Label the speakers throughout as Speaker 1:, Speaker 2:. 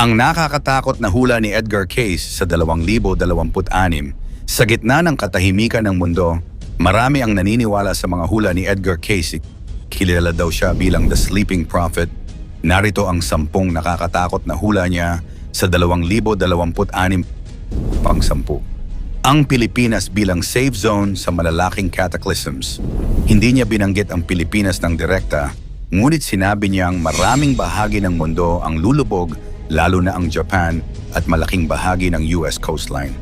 Speaker 1: Ang nakakatakot na hula ni Edgar Case sa 2026, sa gitna ng katahimikan ng mundo, marami ang naniniwala sa mga hula ni Edgar Case. Kilala daw siya bilang the Sleeping Prophet. Narito ang sampung nakakatakot na hula niya sa 2026 pang sampu. Ang Pilipinas bilang safe zone sa malalaking cataclysms. Hindi niya binanggit ang Pilipinas ng direkta, ngunit sinabi niyang maraming bahagi ng mundo ang lulubog lalo na ang Japan at malaking bahagi ng US coastline.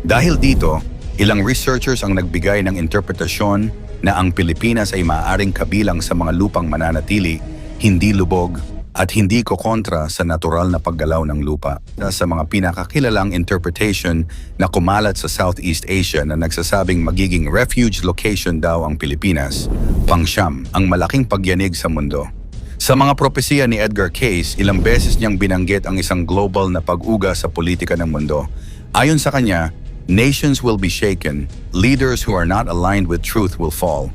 Speaker 1: Dahil dito, ilang researchers ang nagbigay ng interpretasyon na ang Pilipinas ay maaaring kabilang sa mga lupang mananatili, hindi lubog, at hindi ko kontra sa natural na paggalaw ng lupa. Sa mga pinakakilalang interpretation na kumalat sa Southeast Asia na nagsasabing magiging refuge location daw ang Pilipinas, pangsyam ang malaking pagyanig sa mundo. Sa mga propesiya ni Edgar Case, ilang beses niyang binanggit ang isang global na pag-uga sa politika ng mundo. Ayon sa kanya, nations will be shaken, leaders who are not aligned with truth will fall.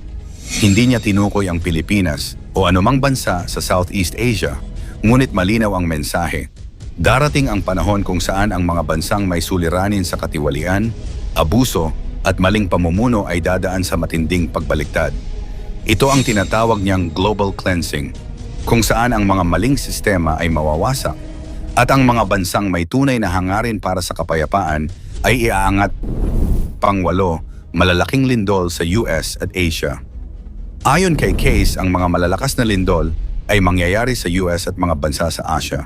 Speaker 1: Hindi niya tinukoy ang Pilipinas o anumang bansa sa Southeast Asia, ngunit malinaw ang mensahe. Darating ang panahon kung saan ang mga bansang may suliranin sa katiwalian, abuso at maling pamumuno ay dadaan sa matinding pagbaliktad. Ito ang tinatawag niyang global cleansing, kung saan ang mga maling sistema ay mawawasak at ang mga bansang may tunay na hangarin para sa kapayapaan ay iaangat pangwalo malalaking lindol sa US at Asia. Ayon kay Case, ang mga malalakas na lindol ay mangyayari sa US at mga bansa sa Asia.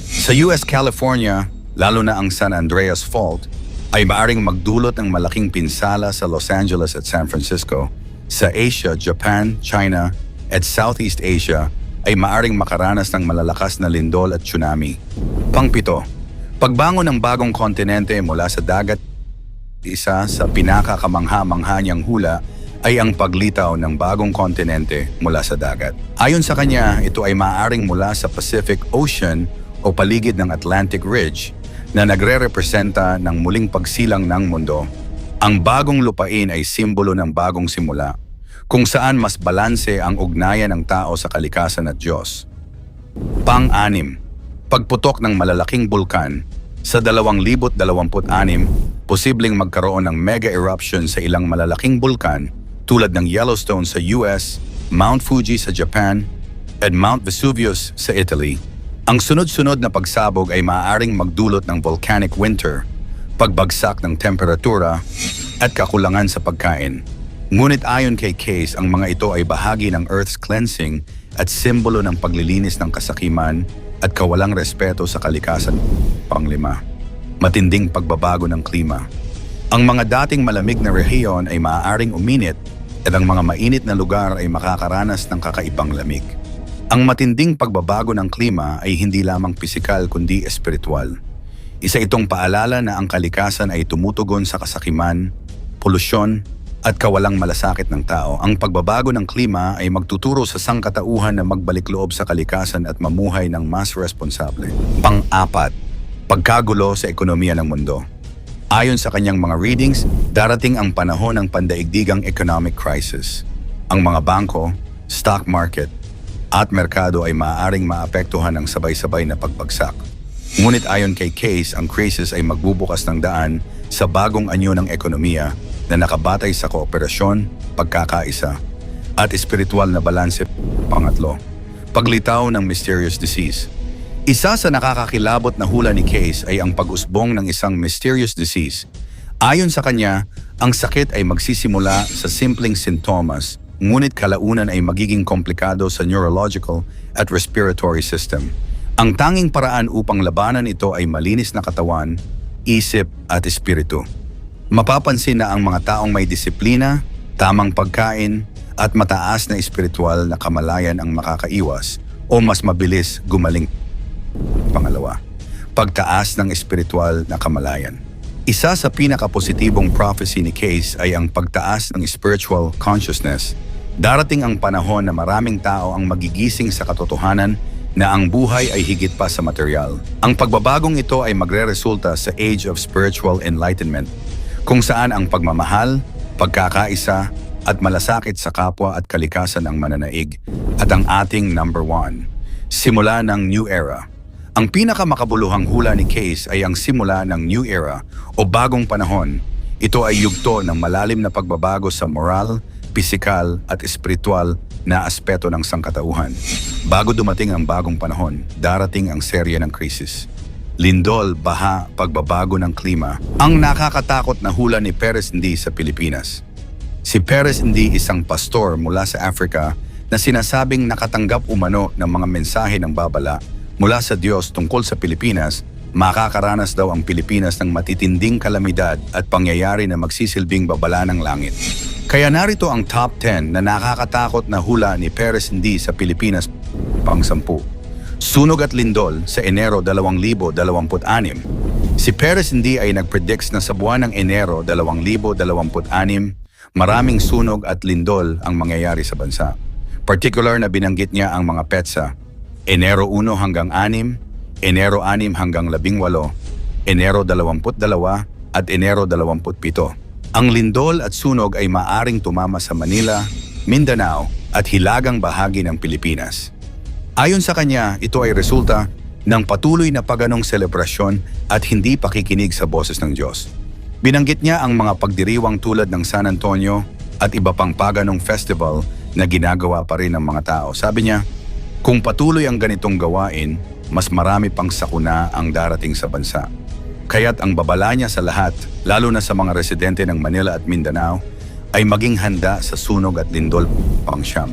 Speaker 1: Sa US California, lalo na ang San Andreas Fault, ay maaring magdulot ng malaking pinsala sa Los Angeles at San Francisco. Sa Asia, Japan, China, at Southeast Asia ay maaring makaranas ng malalakas na lindol at tsunami. Pangpito, pagbangon ng bagong kontinente mula sa dagat isa sa pinakakamangha-mangha niyang hula ay ang paglitaw ng bagong kontinente mula sa dagat. Ayon sa kanya, ito ay maaaring mula sa Pacific Ocean o paligid ng Atlantic Ridge na nagre-representa ng muling pagsilang ng mundo. Ang bagong lupain ay simbolo ng bagong simula, kung saan mas balanse ang ugnayan ng tao sa kalikasan at Diyos. Pang-anim, pagputok ng malalaking bulkan sa 2026, posibleng magkaroon ng mega eruption sa ilang malalaking bulkan tulad ng Yellowstone sa US, Mount Fuji sa Japan, at Mount Vesuvius sa Italy. Ang sunod-sunod na pagsabog ay maaaring magdulot ng volcanic winter, pagbagsak ng temperatura, at kakulangan sa pagkain. Ngunit ayon kay Case, ang mga ito ay bahagi ng Earth's cleansing at simbolo ng paglilinis ng kasakiman at kawalang respeto sa kalikasan. Panglima, matinding pagbabago ng klima. Ang mga dating malamig na rehiyon ay maaaring uminit at ang mga mainit na lugar ay makakaranas ng kakaibang lamig. Ang matinding pagbabago ng klima ay hindi lamang pisikal kundi espiritual. Isa itong paalala na ang kalikasan ay tumutugon sa kasakiman, polusyon, at kawalang malasakit ng tao. Ang pagbabago ng klima ay magtuturo sa sangkatauhan na magbalik loob sa kalikasan at mamuhay ng mas responsable. Pang-apat, pagkagulo sa ekonomiya ng mundo. Ayon sa kanyang mga readings, darating ang panahon ng pandaigdigang economic crisis. Ang mga bangko, stock market, at merkado ay maaaring maapektuhan ng sabay-sabay na pagbagsak. Ngunit ayon kay Case, ang crisis ay magbubukas ng daan sa bagong anyo ng ekonomiya na nakabatay sa kooperasyon, pagkakaisa, at espiritual na balanse. Pangatlo, paglitaw ng mysterious disease. Isa sa nakakakilabot na hula ni Case ay ang pag-usbong ng isang mysterious disease. Ayon sa kanya, ang sakit ay magsisimula sa simpleng sintomas, ngunit kalaunan ay magiging komplikado sa neurological at respiratory system. Ang tanging paraan upang labanan ito ay malinis na katawan, isip at espiritu. Mapapansin na ang mga taong may disiplina, tamang pagkain, at mataas na espiritual na kamalayan ang makakaiwas o mas mabilis gumaling. Pangalawa, pagtaas ng espiritual na kamalayan. Isa sa pinakapositibong prophecy ni Case ay ang pagtaas ng spiritual consciousness. Darating ang panahon na maraming tao ang magigising sa katotohanan na ang buhay ay higit pa sa material. Ang pagbabagong ito ay magre-resulta sa Age of Spiritual Enlightenment, kung saan ang pagmamahal, pagkakaisa, at malasakit sa kapwa at kalikasan ang mananaig at ang ating number one. Simula ng New Era. Ang pinakamakabuluhang hula ni Case ay ang simula ng New Era o bagong panahon. Ito ay yugto ng malalim na pagbabago sa moral, pisikal at espiritual na aspeto ng sangkatauhan. Bago dumating ang bagong panahon, darating ang serye ng krisis. Lindol, baha, pagbabago ng klima, ang nakakatakot na hula ni Perez Ndi sa Pilipinas. Si Perez Ndi isang pastor mula sa Africa na sinasabing nakatanggap umano ng mga mensahe ng babala mula sa Diyos tungkol sa Pilipinas, makakaranas daw ang Pilipinas ng matitinding kalamidad at pangyayari na magsisilbing babala ng langit. Kaya narito ang top 10 na nakakatakot na hula ni Perez Hindi sa Pilipinas pang sampu. Sunog at lindol sa Enero 2026. Si Perez Hindi ay nagpredicts na sa buwan ng Enero 2026, maraming sunog at lindol ang mangyayari sa bansa. Particular na binanggit niya ang mga petsa, Enero 1 hanggang 6, Enero 6 hanggang 18, Enero 22 at Enero 27. Ang lindol at sunog ay maaring tumama sa Manila, Mindanao at hilagang bahagi ng Pilipinas. Ayon sa kanya, ito ay resulta ng patuloy na paganong selebrasyon at hindi pakikinig sa boses ng Diyos. Binanggit niya ang mga pagdiriwang tulad ng San Antonio at iba pang paganong festival na ginagawa pa rin ng mga tao. Sabi niya, kung patuloy ang ganitong gawain, mas marami pang sakuna ang darating sa bansa. Kaya't ang babala niya sa lahat, lalo na sa mga residente ng Manila at Mindanao, ay maging handa sa sunog at lindol pang siyam.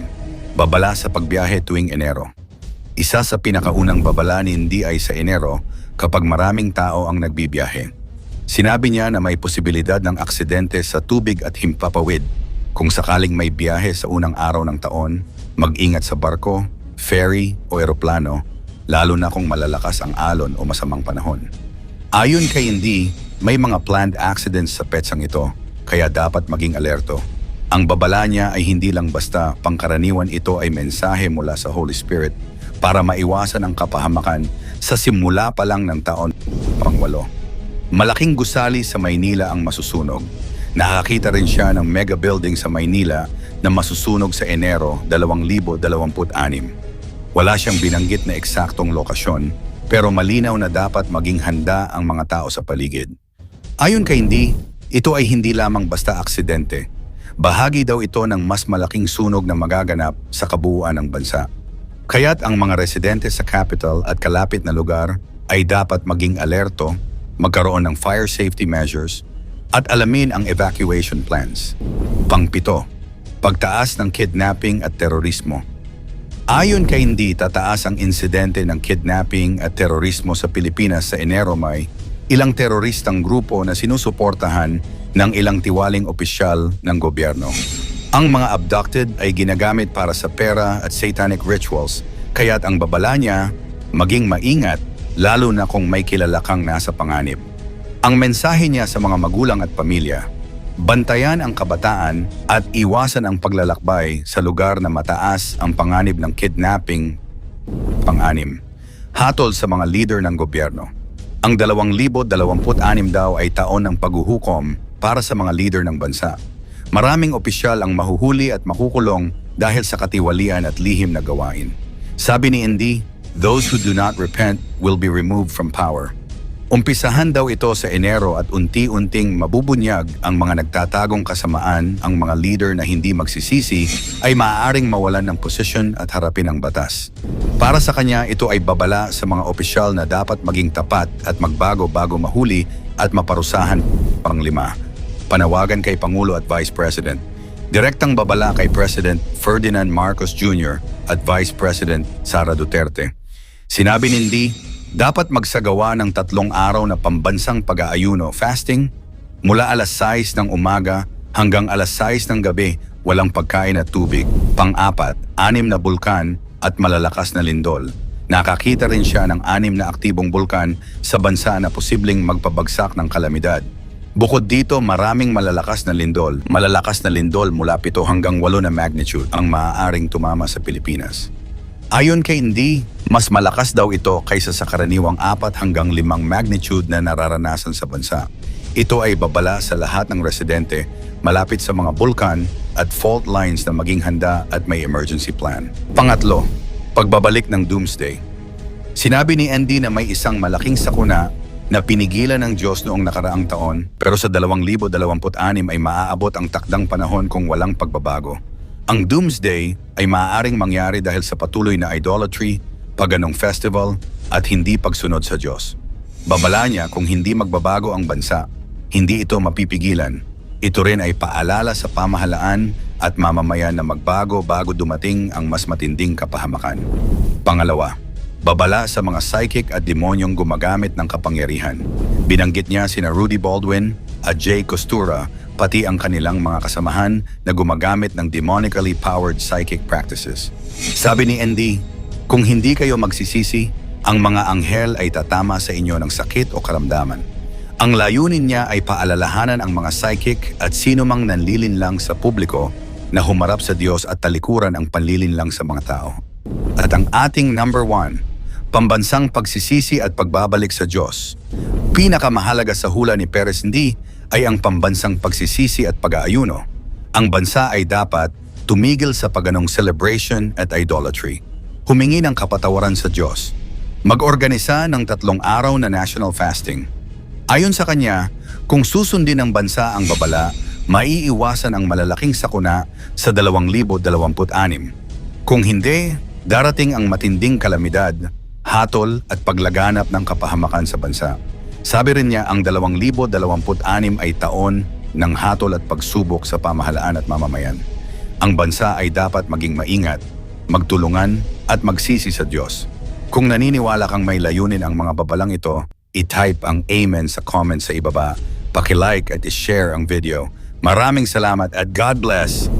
Speaker 1: Babala sa pagbiyahe tuwing Enero. Isa sa pinakaunang babala ni Hindi ay sa Enero kapag maraming tao ang nagbibiyahe. Sinabi niya na may posibilidad ng aksidente sa tubig at himpapawid. Kung sakaling may biyahe sa unang araw ng taon, mag-ingat sa barko, ferry o eroplano, lalo na kung malalakas ang alon o masamang panahon. Ayon kay Hindi, may mga planned accidents sa petsang ito, kaya dapat maging alerto. Ang babala niya ay hindi lang basta pangkaraniwan ito ay mensahe mula sa Holy Spirit para maiwasan ang kapahamakan sa simula pa lang ng taon pangwalo. Malaking gusali sa Maynila ang masusunog. Nakakita rin siya ng mega building sa Maynila na masusunog sa Enero 2026. Wala siyang binanggit na eksaktong lokasyon pero malinaw na dapat maging handa ang mga tao sa paligid. Ayon kay Hindi, ito ay hindi lamang basta aksidente. Bahagi daw ito ng mas malaking sunog na magaganap sa kabuuan ng bansa. Kaya't ang mga residente sa capital at kalapit na lugar ay dapat maging alerto, magkaroon ng fire safety measures, at alamin ang evacuation plans. Pangpito, pagtaas ng kidnapping at terorismo. Ayon kay Hindi, tataas ang insidente ng kidnapping at terorismo sa Pilipinas sa Enero May, ilang teroristang grupo na sinusuportahan ng ilang tiwaling opisyal ng gobyerno. Ang mga abducted ay ginagamit para sa pera at satanic rituals, kaya't ang babala niya, maging maingat, lalo na kung may kilala kang nasa panganib. Ang mensahe niya sa mga magulang at pamilya, bantayan ang kabataan at iwasan ang paglalakbay sa lugar na mataas ang panganib ng kidnapping pang-anim. Hatol sa mga leader ng gobyerno. Ang 2026 daw ay taon ng paghuhukom para sa mga leader ng bansa. Maraming opisyal ang mahuhuli at makukulong dahil sa katiwalian at lihim na gawain. Sabi ni Indy, those who do not repent will be removed from power. Umpisahan daw ito sa Enero at unti-unting mabubunyag ang mga nagtatagong kasamaan ang mga leader na hindi magsisisi ay maaaring mawalan ng posisyon at harapin ang batas. Para sa kanya, ito ay babala sa mga opisyal na dapat maging tapat at magbago bago mahuli at maparusahan panglima. Panawagan kay Pangulo at Vice President. Direktang babala kay President Ferdinand Marcos Jr. at Vice President Sara Duterte. Sinabi ni Indy, dapat magsagawa ng tatlong araw na pambansang pag-aayuno fasting mula alas 6 ng umaga hanggang alas 6 ng gabi walang pagkain at tubig. Pang-apat, anim na bulkan at malalakas na lindol. Nakakita rin siya ng anim na aktibong bulkan sa bansa na posibleng magpabagsak ng kalamidad. Bukod dito, maraming malalakas na lindol. Malalakas na lindol mula 7 hanggang 8 na magnitude ang maaaring tumama sa Pilipinas. Ayon kay Hindi, mas malakas daw ito kaysa sa karaniwang 4 hanggang 5 magnitude na nararanasan sa bansa. Ito ay babala sa lahat ng residente malapit sa mga bulkan at fault lines na maging handa at may emergency plan. Pangatlo, pagbabalik ng doomsday. Sinabi ni Andy na may isang malaking sakuna na pinigilan ng Diyos noong nakaraang taon pero sa 2026 ay maaabot ang takdang panahon kung walang pagbabago. Ang Doomsday ay maaaring mangyari dahil sa patuloy na idolatry, paganong festival at hindi pagsunod sa Diyos. Babala niya kung hindi magbabago ang bansa, hindi ito mapipigilan. Ito rin ay paalala sa pamahalaan at mamamayan na magbago bago dumating ang mas matinding kapahamakan. Pangalawa, babala sa mga psychic at demonyong gumagamit ng kapangyarihan. Binanggit niya sina Rudy Baldwin at Jay Costura pati ang kanilang mga kasamahan na gumagamit ng demonically powered psychic practices. Sabi ni Andy, kung hindi kayo magsisisi, ang mga anghel ay tatama sa inyo ng sakit o karamdaman. Ang layunin niya ay paalalahanan ang mga psychic at sino mang nanlilinlang sa publiko na humarap sa Diyos at talikuran ang panlilinlang sa mga tao. At ang ating number one, pambansang pagsisisi at pagbabalik sa Diyos. Pinakamahalaga sa hula ni Perez hindi ay ang pambansang pagsisisi at pag-aayuno. Ang bansa ay dapat tumigil sa paganong celebration at idolatry. Humingi ng kapatawaran sa Diyos. Mag-organisa ng tatlong araw na national fasting. Ayon sa kanya, kung susundin ng bansa ang babala, maiiwasan ang malalaking sakuna sa 2026. Kung hindi, darating ang matinding kalamidad, hatol at paglaganap ng kapahamakan sa bansa. Sabi rin niya ang 2026 ay taon ng hatol at pagsubok sa pamahalaan at mamamayan. Ang bansa ay dapat maging maingat, magtulungan at magsisi sa Diyos. Kung naniniwala kang may layunin ang mga babalang ito, i-type ang Amen sa comment sa ibaba, paki-like at i-share ang video. Maraming salamat at God bless!